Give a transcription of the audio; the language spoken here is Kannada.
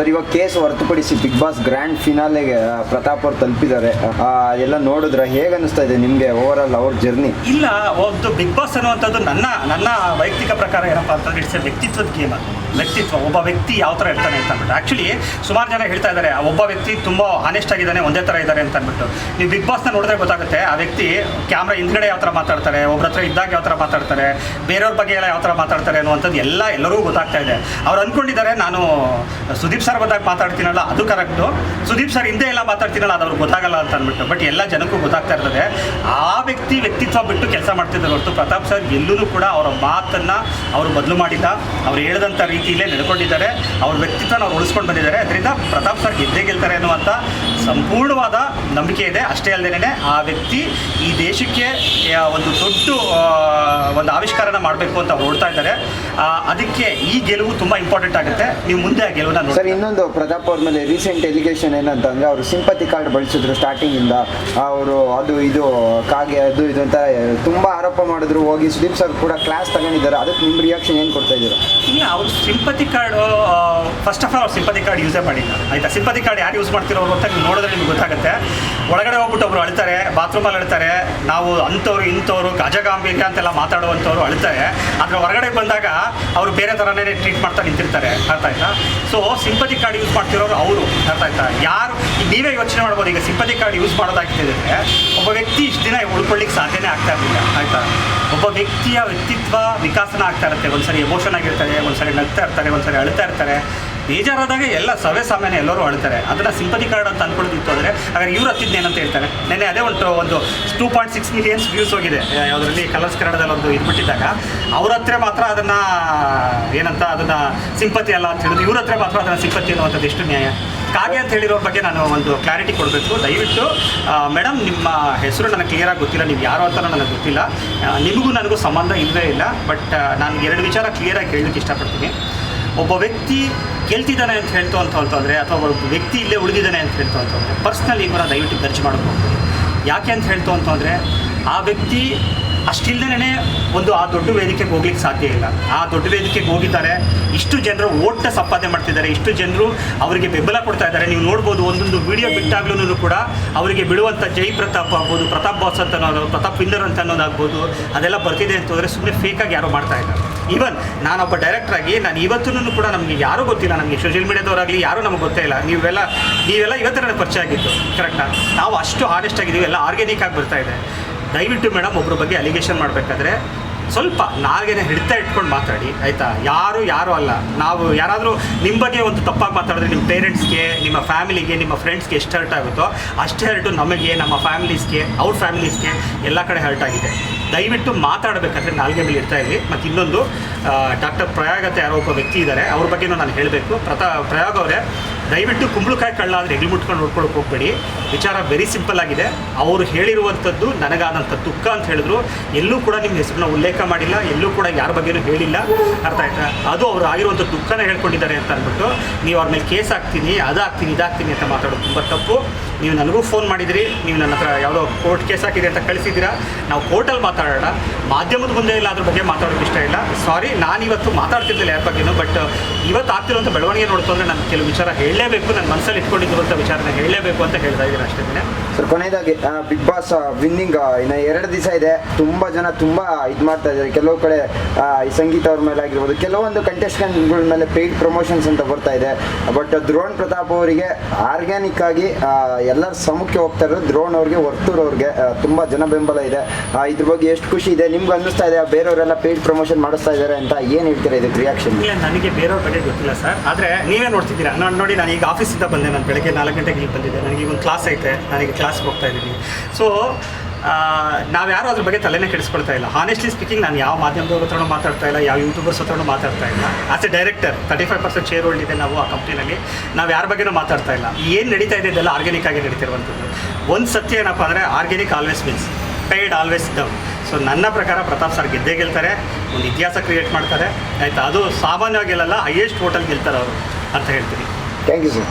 ಸರ್, ಇವಾಗ ಕೇಸ್ ಹೊರತುಪಡಿಸಿ ಬಿಗ್ ಬಾಸ್ ಗ್ರ್ಯಾಂಡ್ ಫಿನಾಲೆಗೆ ಪ್ರತಾಪ್ ಅವ್ರು ತಲುಪಿದ್ದಾರೆ. ಎಲ್ಲ ನೋಡಿದ್ರೆ ಹೇಗೆ ಅನಿಸ್ತಾ ಇದೆ ನಿಮಗೆ ಓವರ್ ಆಲ್ ಅವ್ರ ಜರ್ನಿ ಇಲ್ಲ, ಒಂದು ಬಿಗ್ ಬಾಸ್ ಅನ್ನುವಂಥದ್ದು ನನ್ನ ನನ್ನ ವೈಯಕ್ತಿಕ ಪ್ರಕಾರ ಏನಪ್ಪ ಅಂತಂದ್ರೆ ಇಟ್ಸ್ ವ್ಯಕ್ತಿತ್ವದ ಗೇಮ್ ವ್ಯಕ್ತಿತ್ವ, ಒಬ್ಬ ವ್ಯಕ್ತಿ ಯಾವ ಥರ ಇರ್ತಾನೆ ಅಂತ ಅಂದ್ಬಿಟ್ಟು. ಆ್ಯಕ್ಚುಲಿ ಸುಮಾರು ಜನ ಹೇಳ್ತಾ ಇದ್ದಾರೆ ಒಬ್ಬ ವ್ಯಕ್ತಿ ತುಂಬ ಹಾನೆಸ್ಟ್ ಆಗಿದ್ದಾನೆ, ಒಂದೇ ಥರ ಇದ್ದಾರೆ ಅಂತ ಅಂದ್ಬಿಟ್ಟು. ನೀವು ಬಿಗ್ ಬಾಸ್ನ ನೋಡಿದ್ರೆ ಗೊತ್ತಾಗುತ್ತೆ, ಆ ವ್ಯಕ್ತಿ ಕ್ಯಾಮ್ರಾ ಹಿಂದ್ಗಡೆ ಯಾವ ಥರ ಮಾತಾಡ್ತಾರೆ ಒಬ್ಬರ ಹತ್ರ ಇದ್ದಾಗ ಯಾವ ಥರ ಮಾತಾಡ್ತಾರೆ, ಬೇರೆಯವ್ರ ಬಗ್ಗೆ ಎಲ್ಲ ಯಾವ ಥರ ಮಾತಾಡ್ತಾರೆ ಅನ್ನುವಂಥದ್ದು ಎಲ್ಲ ಎಲ್ಲರಿಗೂ ಗೊತ್ತಾಗ್ತಾ ಇದೆ. ಅವ್ರು ಅಂದ್ಕೊಂಡಿದ್ದಾರೆ ನಾನು ಸುದೀಪ್ ಸರ್ ಬಂದಾಗ ಮಾತಾಡ್ತೀನಲ್ಲ, ಅದು ಕರೆಕ್ಟು ಸುದೀಪ್ ಸರ್ ಹಿಂದೆ ಎಲ್ಲ ಮಾತಾಡ್ತೀನಲ್ಲ ಅದು ಅವ್ರಿಗೆ ಗೊತ್ತಾಗಲ್ಲ ಅಂತ ಅಂದ್ಬಿಟ್ಟು. ಬಟ್ ಎಲ್ಲ ಜನಕ್ಕೂ ಗೊತ್ತಾಗ್ತಾ ಇರ್ತದೆ. ಆ ವ್ಯಕ್ತಿ ವ್ಯಕ್ತಿತ್ವ ಬಿಟ್ಟು ಕೆಲಸ ಮಾಡ್ತಿದ್ದಾರೆ ಹೊರತು ಪ್ರತಾಪ್ ಸರ್ ಎಲ್ಲೂ ಕೂಡ ಅವರ ಮಾತನ್ನು ಅವರು ಬದಲು ಮಾಡಿಲ್ಲ ಅವ್ರು ಹೇಳಿದಂಥ ರೀತಿಯಲ್ಲೇ ನಡ್ಕೊಂಡಿದ್ದಾರೆ. ಅವ್ರ ವ್ಯಕ್ತಿತ್ವನ ಅವ್ರು ಉಳಿಸ್ಕೊಂಡು ಬಂದಿದ್ದಾರೆ. ಅದರಿಂದ ಪ್ರತಾಪ್ ಸರ್ ಗೆದ್ದೇ ಗೆಲ್ತಾರೆ ಅನ್ನುವಂಥ ಸಂಪೂರ್ಣವಾದ ನಂಬಿಕೆ ಇದೆ. ಅಷ್ಟೇ ಅಲ್ಲದೇನೆ ಆ ವ್ಯಕ್ತಿ ಈ ದೇಶಕ್ಕೆ ಒಂದು ದೊಡ್ಡ ಒಂದು ಆವಿಷ್ಕಾರನ ಮಾಡಬೇಕು ಅಂತ ಅವ್ರು ಇದ್ದಾರೆ. ಅದಕ್ಕೆ ಈ ಗೆಲುವು ತುಂಬಾ ಇಂಪಾರ್ಟೆಂಟ್ ಆಗುತ್ತೆ. ನೀವು ಮುಂದೆ ಆ ಗೆಲುವನ್ನ ಸರ್ ಇನ್ನೊಂದು ಪ್ರತಾಪ್ ಅವ್ರ ಮೇಲೆ ರೀಸೆಂಟ್ ಎಲಿಗೇಷನ್ ಏನಂತಂದ್ರೆ ಅವರು ಸಿಂಪತಿ ಕಾರ್ಡ್ ಬಳಸಿದ್ರು ಸ್ಟಾರ್ಟಿಂಗ್ ಇಂದ. ಅವರು ಅದು ಇದು ಕಾಗೆ ಅದು ಇದು ಅಂತ ತುಂಬಾ ಆರೋಪ ಮಾಡಿದ್ರು. ಹೋಗಿ ಸುದೀಪ್ ಸರ್ ಕೂಡ ಕ್ಲಾಸ್ ತಗೊಂಡಿದ್ದಾರೆ. ಅದಕ್ಕೆ ನಿಮ್ಮ ರಿಯಾಕ್ಷನ್ ಏನು ಕೊಡ್ತಾ ಇದ್ದೀರಾ? ಇಲ್ಲ ಅವ್ರು sympathy card first of all ಅವ್ರು ಸಿಂಪತಿ ಕಾರ್ಡ್ ಯೂಸೇ ಮಾಡಿಲ್ಲ. ಆಯ್ತಾ? ಸಿಂಪತಿ ಕಾರ್ಡ್ ಯಾರು ಯೂಸ್ ಮಾಡ್ತಿರೋರು ಅಂತ ನೀವು ನೋಡಿದ್ರೆ ನಿಮ್ಗೆ ಗೊತ್ತಾಗುತ್ತೆ. ಒಳಗಡೆ ಹೋಗ್ಬಿಟ್ಟು ಒಬ್ರು ಅಳ್ತಾರೆ ಬಾತ್ರೂಮಲ್ಲಿ ಅಳ್ತಾರೆ. ನಾವು ಅಂಥವ್ರು ಇಂಥವ್ರು ಗಜಗಾಂಬಿಕ ಅಂತೆಲ್ಲ ಮಾತಾಡುವಂಥವ್ರು ಅಳ್ತಾರೆ. ಆದರೆ ಹೊರಗಡೆ ಬಂದಾಗ ಅವರು ಬೇರೆ ಥರನೇ ಟ್ರೀಟ್ ಮಾಡ್ತಾ ನಿಂತಿರ್ತಾರೆ. ಅರ್ಥ ಆಯ್ತಾ? ಸೊ ಸಿಂಪತಿ ಕಾರ್ಡ್ ಯೂಸ್ ಮಾಡ್ತಿರೋರು ಅವರು. ಅರ್ಥ ಆಯ್ತಾ? ಯಾರು ನೀವೇ ಯೋಚನೆ ಮಾಡ್ಬೋದು, ಈಗ ಸಿಂಪತಿ ಕಾರ್ಡ್ ಯೂಸ್ ಮಾಡೋದಾಗ್ತಿದ್ರೆ ಒಬ್ಬ ವ್ಯಕ್ತಿ ಇಷ್ಟು ದಿನ ಉಳ್ಕೊಳ್ಳಿಕ್ಕೆ ಸಾಧ್ಯನೇ ಆಗ್ತಾ ಇರಲಿಲ್ಲ. ಆಯ್ತಾ? ಒಬ್ಬ ವ್ಯಕ್ತಿಯ ವ್ಯಕ್ತಿತ್ವ ವಿಕಾಸನ ಆಗ್ತಾ ಇರುತ್ತೆ. ಒಂದ್ಸರಿ ಎಮೋಷನ್ ಆಗಿರ್ತಾರೆ, ಒಂದ್ಸರಿ ನಗ್ತಾ ಇರ್ತಾರೆ, ಒಂದ್ಸರಿ ಅಳ್ತಾ ಇರ್ತಾರೆ. ಬೇಜಾರಾದಾಗ ಎಲ್ಲ ಸವೆ ಸಾಮಾನ್ಯ ಎಲ್ಲರೂ ಅಳ್ತಾರೆ ಅದನ್ನ ಸಿಂಪತಿ ಕಾರ್ಡ್ ಅಂತ ಅನ್ಕೊಳ್ಳೋದಿತ್ತು ಅಂದರೆ, ಹಾಗಾದ್ರೆ ಇವ್ರು ಹತ್ತಿದ್ದೇನಂತ ಹೇಳ್ತಾರೆ. ನೆನ್ನೆ ಅದೇ ಒಂದು ಒಂದು two point six millions views ಹೋಗಿದೆ. ಯಾವುದರಲ್ಲಿ ಕಲರ್ಸ್ ಕನ್ನಡದಲ್ಲಿ ಒಂದು ಇದು ಬಿಟ್ಟಿದ್ದಾಗ ಅವ್ರ ಹತ್ರ ಮಾತ್ರ ಅದನ್ನ, ಏನಂತ ಅದನ್ನ ಸಿಂಪತಿ ಅಲ್ಲ ಅಂತ ಹೇಳಿದ್ರು. ಇವ್ರ ಹತ್ರ ಮಾತ್ರ ಅದನ್ನ ಸಿಂಪತಿ ಅನ್ನುವಂಥದ್ದು ಎಷ್ಟು ನ್ಯಾಯ? ಕಾಗೆ ಅಂತ ಹೇಳಿರೋ ಬಗ್ಗೆ ನಾನು ಒಂದು ಕ್ಲಾರಿಟಿ ಕೊಡಬೇಕು. ದಯವಿಟ್ಟು ಮೇಡಮ್ ನಿಮ್ಮ ಹೆಸರು ನನಗೆ ಕ್ಲಿಯರಾಗಿ ಗೊತ್ತಿಲ್ಲ. ನೀವು ಯಾರು ಅಂತ ನನಗೆ ಗೊತ್ತಿಲ್ಲ. ನಿಮಗೂ ನನಗೂ ಸಂಬಂಧ ಇಲ್ಲವೇ ಇಲ್ಲ. ಬಟ್ ನಾನು ಎರಡು ವಿಚಾರ ಕ್ಲಿಯರಾಗಿ ಹೇಳಲಿಕ್ಕೆ ಇಷ್ಟಪಡ್ತೀನಿ. ಒಬ್ಬ ವ್ಯಕ್ತಿ ಗೆಲ್ತಿದ್ದಾನೆ ಅಂತ ಹೇಳ್ತು ಅಂತ ಅಂತಂದರೆ ಅಥವಾ ಒಬ್ಬ ವ್ಯಕ್ತಿ ಇಲ್ಲೇ ಉಳಿದಿದ್ದಾನೆ ಅಂತ ಹೇಳ್ತು ಅಂತಂದರೆ ಪರ್ಸ್ನಲ್ ಇವರ ದಯವಿಟ್ಟು ಖರ್ಚು ಹೋಗ್ಬೇಡಿ ಯಾಕೆ ಅಂತ ಹೇಳ್ತು ಅಂತಂದರೆ ಆ ವ್ಯಕ್ತಿ ಅಷ್ಟಿಲ್ಲದೇ ಒಂದು ಆ ದೊಡ್ಡ ವೇದಿಕೆಗೆ ಹೋಗ್ಲಿಕ್ಕೆ ಸಾಧ್ಯ ಇಲ್ಲ. ಆ ದೊಡ್ಡ ವೇದಿಕೆಗೆ ಹೋಗಿದ್ದಾರೆ, ಇಷ್ಟು ಜನರು ಓಟ ಸಂಪಾದನೆ ಮಾಡ್ತಿದ್ದಾರೆ, ಇಷ್ಟು ಜನರು ಅವರಿಗೆ ಬೆಂಬಲ ಕೊಡ್ತಾ ಇದ್ದಾರೆ. ನೀವು ನೋಡ್ಬೋದು, ಒಂದೊಂದು ವಿಡಿಯೋ ಬಿಟ್ಟಾಗ್ಲೂ ಕೂಡ ಅವರಿಗೆ ಬಿಡುವಂಥ ಜೈ ಪ್ರತಾಪ್ ಆಗ್ಬೋದು, ಪ್ರತಾಪ್ ಬಾಸ್ ಅಂತ ಅನ್ನೋದು, ಪ್ರತಾಪ್ ಪಿಂದರ್ ಅಂತ ಅನ್ನೋದಾಗ್ಬೋದು ಅದೆಲ್ಲ ಬರ್ತಿದೆ ಅಂತ ಹೋದರೆ ಸುಮ್ಮನೆ ಫೇಕಾಗಿ ಯಾರೋ ಮಾಡ್ತಾ ಇದ್ದಾರೆ. ಈವನ್ ನಾನೊಬ್ಬ ಡೈರೆಕ್ಟರ್ ಆಗಿ, ನಾನು ಇವತ್ತೂ ಕೂಡ ನಮಗೆ ಯಾರೂ ಗೊತ್ತಿಲ್ಲ, ನಮಗೆ ಸೋಷಿಯಲ್ ಮೀಡಿಯಾದವರಾಗಲಿ ಯಾರೂ ನಮಗೆ ಗೊತ್ತೇ ಇಲ್ಲ. ನೀವೆಲ್ಲ ನೀವೆಲ್ಲ ಇವತ್ತು ನನಗೆ ಪರಿಚಯ ಆಗಿತ್ತು ಕರೆಕ್ಟಾ ನಾವು ಅಷ್ಟು ಆನೆಸ್ಟ್ ಆಗಿದ್ದೀವಿ, ಎಲ್ಲ ಆರ್ಗ್ಯಾನಿಕ್ ಆಗಿ ಬರ್ತಾ ಇದೆ. ದಯವಿಟ್ಟು ಮೇಡಮ್ ಒಬ್ಬರ ಬಗ್ಗೆ ಅಲಿಗೇಷನ್ ಮಾಡಬೇಕಾದ್ರೆ ಸ್ವಲ್ಪ ನಾಗೇನೆ ಹಿಡಿತಾ ಇಟ್ಕೊಂಡು ಮಾತಾಡಿ, ಆಯಿತಾ? ಯಾರು ಯಾರು ಅಲ್ಲ. ನಾವು ಯಾರಾದರೂ ನಿಮ್ಮ ಬಗ್ಗೆ ಒಂದು ತಪ್ಪಾಗಿ ಮಾತಾಡಿದ್ರೆ ನಿಮ್ಮ ಪೇರೆಂಟ್ಸ್ಗೆ, ನಿಮ್ಮ ಫ್ಯಾಮಿಲಿಗೆ, ನಿಮ್ಮ ಫ್ರೆಂಡ್ಸ್ಗೆ ಎಷ್ಟು ಹರ್ಟ್ ಆಗುತ್ತೋ ಅಷ್ಟೇ ಹರ್ಟು ನಮಗೆ, ನಮ್ಮ ಫ್ಯಾಮಿಲೀಸ್ಗೆ ಅವ್ರ ಫ್ಯಾಮಿಲೀಸ್ಗೆ ಎಲ್ಲ ಕಡೆ ಹರ್ಟ್ ಆಗಿದೆ. ದಯವಿಟ್ಟು ಮಾತಾಡಬೇಕಾದ್ರೆ ನಾಲ್ಗೆ ಮೇಲೆ ಇರ್ತಾ ಇರಲಿ. ಮತ್ತು ಇನ್ನೊಂದು ಡಾಕ್ಟರ್ ಪ್ರಯಾಗತ ಯಾರೋ ಒಬ್ಬ ವ್ಯಕ್ತಿ ಇದ್ದಾರೆ ಅವ್ರ ಬಗ್ಗೆನೂ ನಾನು ಹೇಳಬೇಕು. ಪ್ರತಾ, ಪ್ರಯಾಗ ಅವರೇ, ದಯವಿಟ್ಟು ಕುಂಬಳಕಾಯಿ ಕಳ್ಳ ಅಂದರೆ ಎಗ್ಲು ಮುಟ್ಕೊಂಡು ನೋಡ್ಕೊಳಕ್ಕೆ ಹೋಗ್ಬೇಡಿ. ವಿಚಾರ ವೆರಿ ಸಿಂಪಲ್ ಆಗಿದೆ. ಅವರು ಹೇಳಿರುವಂಥದ್ದು ನನಗಾದಂಥ ದುಃಖ ಅಂತ ಹೇಳಿದ್ರು. ಎಲ್ಲೂ ಕೂಡ ನಿಮ್ಮ ಹೆಸರನ್ನ ಉಲ್ಲೇಖ ಮಾಡಿಲ್ಲ. ಎಲ್ಲೂ ಕೂಡ ಯಾರ ಬಗ್ಗೆನೂ ಹೇಳಿಲ್ಲ. ಅರ್ಥ ಆಯ್ತಾ? ಅದು ಅವರು ಆಗಿರುವಂಥ ದುಃಖನ ಹೇಳ್ಕೊಂಡಿದ್ದಾರೆ ಅಂತ ಅಂದ್ಬಿಟ್ಟು, ನೀವು ಅವ್ರ ಮೇಲೆ ಕೇಸ್ ಹಾಕ್ತೀನಿ, ಅದಾಗ್ತೀನಿ, ಇದಾಗ್ತೀನಿ ಅಂತ ಮಾತಾಡೋದು ತುಂಬ ತಪ್ಪು. ನೀವು ನನಗೂ ಫೋನ್ ಮಾಡಿದಿರಿ, ನೀವು ನನ್ನ ಹತ್ರ ಯಾವುದೋ ಕೋರ್ಟ್ ಕೇಸ್ ಹಾಕಿದೆ ಅಂತ ಕಳಿಸಿದ್ದೀರಾ, ನಾವು ಕೋರ್ಟಲ್ಲಿ ಮಾತಾಡೋಣ. ಮಾಧ್ಯಮದ ಮುಂದೆ ಇಲ್ಲ, ಅದ್ರ ಬಗ್ಗೆ ಮಾತಾಡೋಕೆ ಇಷ್ಟ ಇಲ್ಲ. ಸಾರಿ ನಾನು ಇವತ್ತು ಮಾತಾಡ್ತಿರ್ಲಿಲ್ಲ ಯಾರ ಬಗ್ಗೆನೂ ಬಟ್ ಇವತ್ತು ಆಗ್ತಿರುವಂಥ ಬೆಳವಣಿಗೆ ನೋಡ್ತು ಅಂದರೆ ನಾನು ಕೆಲವು ವಿಚಾರ ಹೇಳಲೇಬೇಕು ನನ್ನ ಮನಸ್ಸಲ್ಲಿ ಇಟ್ಕೊಂಡಿರುವಂಥ ವಿಚಾರನ ಹೇಳಲೇಬೇಕು ಅಂತ ಹೇಳ್ತಾ ಇದ್ದೀನಿ ಅಷ್ಟೇ ಸರ್, ಕೊನೆಯದಾಗಿ ಬಿಗ್ ಬಾಸ್ ವಿನ್ನಿಂಗ್ ಇನ್ನು ಎರಡು ದಿವಸ ಇದೆ. ತುಂಬ ಜನ ತುಂಬ ಇದು ಮಾಡ್ತಾ ಇದ್ದಾರೆ. ಕೆಲವು ಕಡೆ ಈ ಸಂಗೀತ ಅವ್ರ ಮೇಲೆ ಆಗಿರ್ಬೋದು, ಕೆಲವೊಂದು ಕಂಟೆಸ್ಟೆಂಟ್ಗಳ ಮೇಲೆ ಪೇಯ್ಡ್ ಪ್ರಮೋಷನ್ಸ್ ಅಂತ ಬರ್ತಾ ಇದೆ. ಬಟ್ ದ್ರೋಣ್ ಪ್ರತಾಪ್ ಅವರಿಗೆ ಆರ್ಗ್ಯಾನಿಕ್ ಆಗಿ ಎಲ್ಲರ ಸಮ್ಮುಖಕ್ಕೆ ಹೋಗ್ತಾ ಇರೋದು ದ್ರೋಣ್ ಅವ್ರಿಗೆ, ವರ್ತೂರ್ ಅವ್ರಿಗೆ ತುಂಬ ಜನ ಬೆಂಬಲ ಇದೆ. ಇದ್ರ ಬಗ್ಗೆ ಎಷ್ಟು ಖುಷಿ ಇದೆ? ನಿಮ್ಗೆ ಅನ್ನಿಸ್ತಾ ಇದೆ ಬೇರೆಯವರೆಲ್ಲ ಪೇಯ್ಡ್ ಪ್ರಮೋಷನ್ ಮಾಡಿಸ್ತಾ ಇದ್ದಾರೆ ಅಂತ ಏನು ಹೇಳ್ತೀರಾ ಇದಕ್ಕೆ ರಿಯಾಕ್ಷನ್ ಇಲ್ಲ, ನನಗೆ ಬೇರೆಯವ್ರ ಬಗ್ಗೆ ಗೊತ್ತಿಲ್ಲ ಸರ್. ಆದರೆ ನೀವೇ ನೋಡ್ತಿದ್ದೀರಾ. ನಾನು ನೋಡಿ, ನಾನು ಈಗ ಆಫೀಸಿಂದ ಬಂದೆ. ನಾನು ಬೆಳಗ್ಗೆ ನಾಲ್ಕು ಗಂಟೆಗೆ ಇಲ್ಲಿ ಬಂದಿದ್ದೆ. ನನಗೆ ಒಂದು ಕ್ಲಾಸ್ ಐತೆ. ನನಗೆ ಕ್ಲಾಸ್ಗೆ ಹೋಗ್ತಾ ಇದ್ದೀನಿ. ಸೊ ನಾವು ಯಾರು ಅದ್ರ ಬಗ್ಗೆ ತಲೆನೇ ಕೆಡಿಸ್ಕೊಳ್ತಾ ಇಲ್ಲ. ಹಾನೆಸ್ಟ್ಲಿ ಸ್ಪೀಕಿಂಗ್ ನಾನು ಯಾವ ಮಾಧ್ಯಮದವ್ರ ಹತ್ರನೂ ಮಾತಾಡ್ತಾ ಇಲ್ಲ, ಯಾವ ಯೂಟ್ಯೂಬರ್ಸ್ ಹತ್ರನೂ ಮಾತಾಡ್ತಾ ಇಲ್ಲ. As a director thirty five percent share hold ಇದೆ ನಾವು ಆ ಕಂಪ್ನಿನಲ್ಲಿ ನಾವು ಯಾರ ಬಗ್ಗೆನೂ ಮಾತಾಡ್ತಾ ಇಲ್ಲ. ಏನು ನಡೀತಾ ಇದೆ ಇದೆಲ್ಲ ಆರ್ಗ್ಯಾನಿಕ್ ಆಗಿ ನಡೀತಿರುವಂಥದ್ದು. ಒಂದು ಸತ್ಯ ಏನಪ್ಪ ಅಂದರೆ organic always means paid always dumb so ನನ್ನ ಪ್ರಕಾರ ಪ್ರತಾಪ್ ಸರ್ ಗೆದ್ದೇ ಗೆಲ್ತಾರೆ. ಒಂದು ಇತಿಹಾಸ ಕ್ರಿಯೇಟ್ ಮಾಡ್ತಾರೆ. ಆಯಿತಾ? ಅದು ಸಾಮಾನ್ಯವಾಗಿ ಗೆಲ್ಲಲ್ಲ ಹೈಯೆಸ್ಟ್ ಹೋಟೆಲ್ ಗೆಲ್ತಾರೆ ಅವರು ಅಂತ ಹೇಳ್ತೀನಿ. Thank you sir